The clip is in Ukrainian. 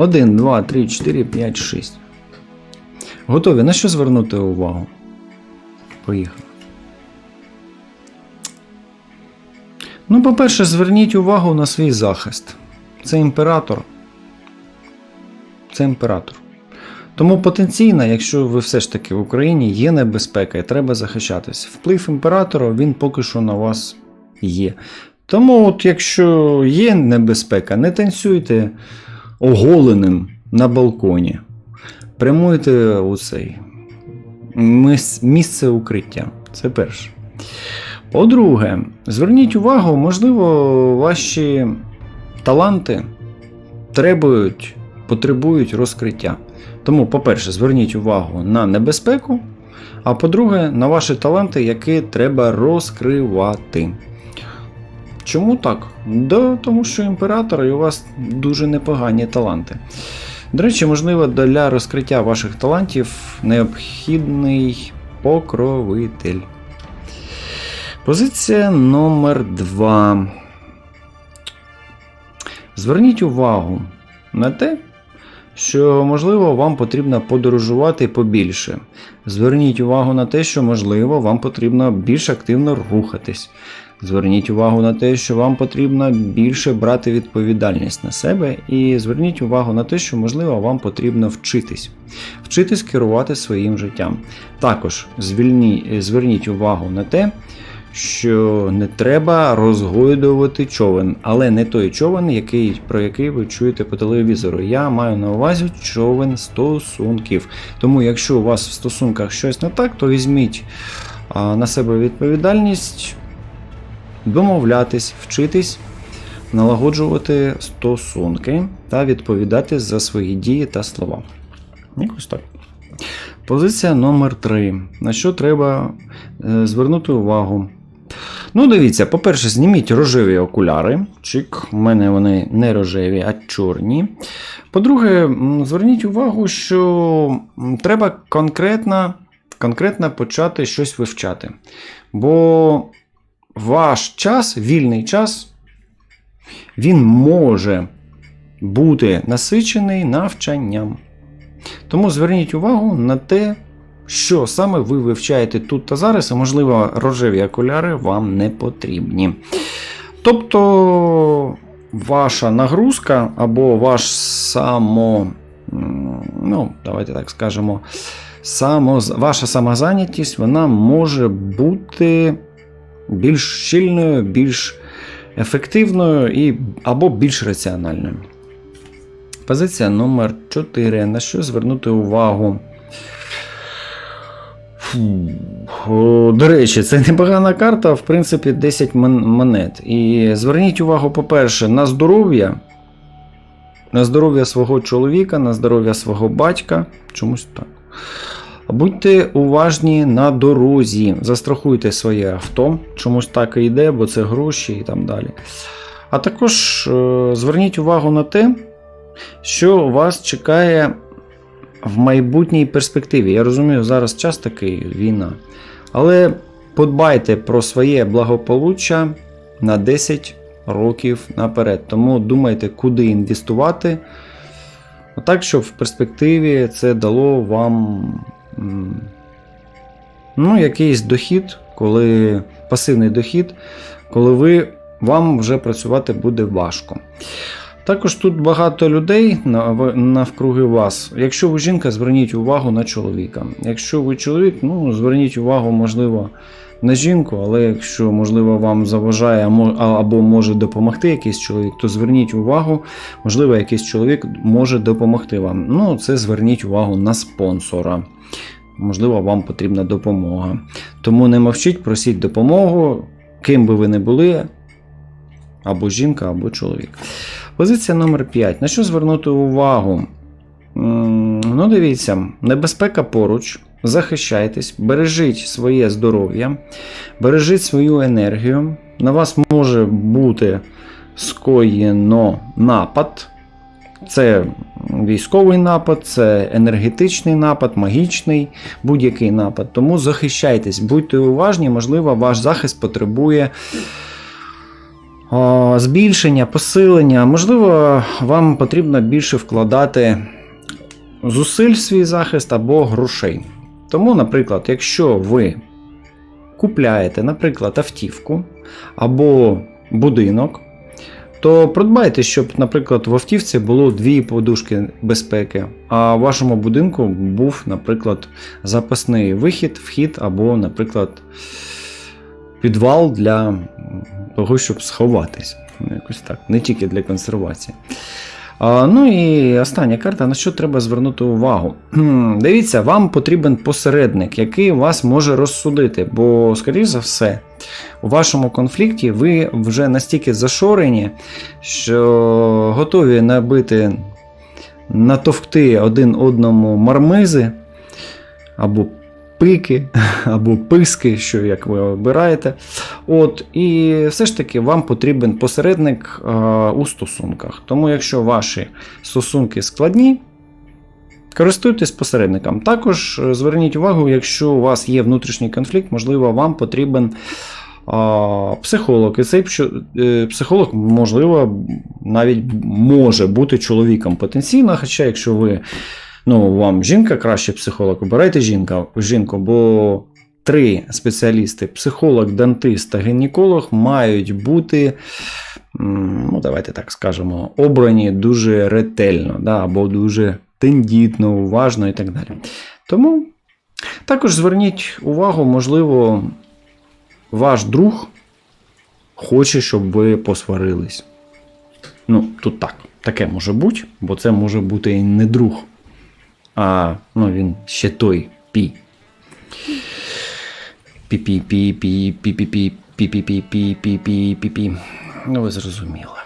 1, 2, 3, 4, 5, 6. Готові? На що звернути увагу? Поїхали. Ну, по-перше, зверніть увагу на свій захист. Це імператор. Це імператор. Тому потенційно, якщо ви все ж таки в Україні, є небезпека і треба захищатись. Вплив імператора він поки що на вас є. Тому, от якщо є небезпека, не танцюйте оголеним на балконі. Прямуйте у цей місце укриття. Це перше. По-друге, зверніть увагу, можливо, ваші таланти требують, потребують розкриття. Тому, по-перше, зверніть увагу на небезпеку, а по-друге, на ваші таланти, які треба розкривати. Чому так? Да, тому що імператор і у вас дуже непогані таланти. До речі, можливо, для розкриття ваших талантів необхідний покровитель. Позиція номер 2. Зверніть увагу на те, що, можливо, вам потрібно подорожувати побільше. Зверніть увагу на те, що, можливо, вам потрібно більш активно рухатись. Зверніть увагу на те, що вам потрібно більше брати відповідальність на себе, і зверніть увагу на те, що, можливо, вам потрібно вчитись, вчитись керувати своїм життям. Також звільні, зверніть увагу на те, що не треба розгойдувати човен, але не той човен, який, про який ви чуєте по телевізору. Я маю на увазі човен стосунків. Тому, якщо у вас в стосунках щось не так, то візьміть на себе відповідальність, домовлятись, вчитись, налагоджувати стосунки та відповідати за свої дії та слова. Якось так. Позиція номер 3. На що треба е, звернути увагу? Ну, дивіться, по-перше, зніміть рожеві окуляри. Чик, у мене вони не рожеві, а чорні. По-друге, зверніть увагу, що треба конкретно, конкретно почати щось вивчати. Бо ваш час, вільний час, він може бути насичений навчанням. Тому зверніть увагу на те, що саме ви вивчаєте тут та зараз, і, можливо, рожеві окуляри вам не потрібні. Тобто, ваша нагрузка або ваш само, ну, давайте так скажемо, само, ваша самозайнятість вона може бути більш щільною, більш ефективною і, або більш раціональною. Позиція номер 4. На що звернути увагу? До речі, це непогана карта, в принципі, 10 монет. І зверніть увагу, по-перше, на здоров'я. На здоров'я свого чоловіка, на здоров'я свого батька. Чомусь так. Будьте уважні на дорозі. Застрахуйте своє авто. Чомусь так і йде, бо це гроші і там далі. А також е, зверніть увагу на те, що вас чекає в майбутній перспективі. Я розумію, зараз час такий війна. Але подбайте про своє благополуччя на 10 років наперед. Тому думайте, куди інвестувати. Так, щоб в перспективі це дало вам ну, якийсь дохід, коли пасивний дохід, коли ви, вам вже працювати буде важко. Також тут багато людей навкруги вас. Якщо ви жінка, зверніть увагу на чоловіка. Якщо ви чоловік, ну зверніть увагу, можливо, на жінку, але якщо, можливо, вам заважає або може допомогти якийсь чоловік, то зверніть увагу, можливо, якийсь чоловік може допомогти вам. Ну, це зверніть увагу на спонсора. Можливо, вам потрібна допомога. Тому не мовчіть, просіть допомогу, ким би ви не були, або жінка, або чоловік. Позиція номер 5. На що звернути увагу? Ну, дивіться, небезпека поруч. Захищайтесь, бережіть своє здоров'я, бережіть свою енергію. На вас може бути скоєно напад. Це військовий напад, це енергетичний напад, магічний, будь-який напад. Тому захищайтесь, будьте уважні, можливо, ваш захист потребує збільшення, посилення. Можливо, вам потрібно більше вкладати зусиль в свій захист або грошей. Тому, наприклад, якщо ви купляєте, наприклад, автівку або будинок, то придбайте, щоб, наприклад, в автівці було дві подушки безпеки, а в вашому будинку був, наприклад, запасний вихід, вхід або, наприклад, підвал для того, щоб сховатись. Ну, Якось так, не тільки для консервації. Ну і остання карта, на що треба звернути увагу. Дивіться, вам потрібен посередник, який вас може розсудити, бо, скоріш за все, у вашому конфлікті ви вже настільки зашорені, що готові набити, натовкти один одному мармизи або пики, або писки, що як ви обираєте. От, і все ж таки вам потрібен посередник е, у стосунках. Тому, якщо ваші стосунки складні, користуйтесь посередником. Також е, зверніть увагу, якщо у вас є внутрішній конфлікт, можливо, вам потрібен психолог. І цей е, психолог, можливо, навіть може бути чоловіком потенційно. Хоча, якщо ви ну, вам жінка краще психолог, обирайте жінка, жінку, бо три спеціалісти: психолог, дантист та гінеколог мають бути. Ну, давайте так скажемо, обрані дуже ретельно, да, або дуже тендітно, уважно і так далі. Тому також зверніть увагу, можливо, ваш друг хоче, щоб ви посварились. Ну, тут так, таке може бути, бо це може бути і не друг. А ну, він ще той пі. Пі-пі-пі-пі-пі-пі-пі-пі-пі-пі-пі-пі-пі. Ну, ви зрозуміли.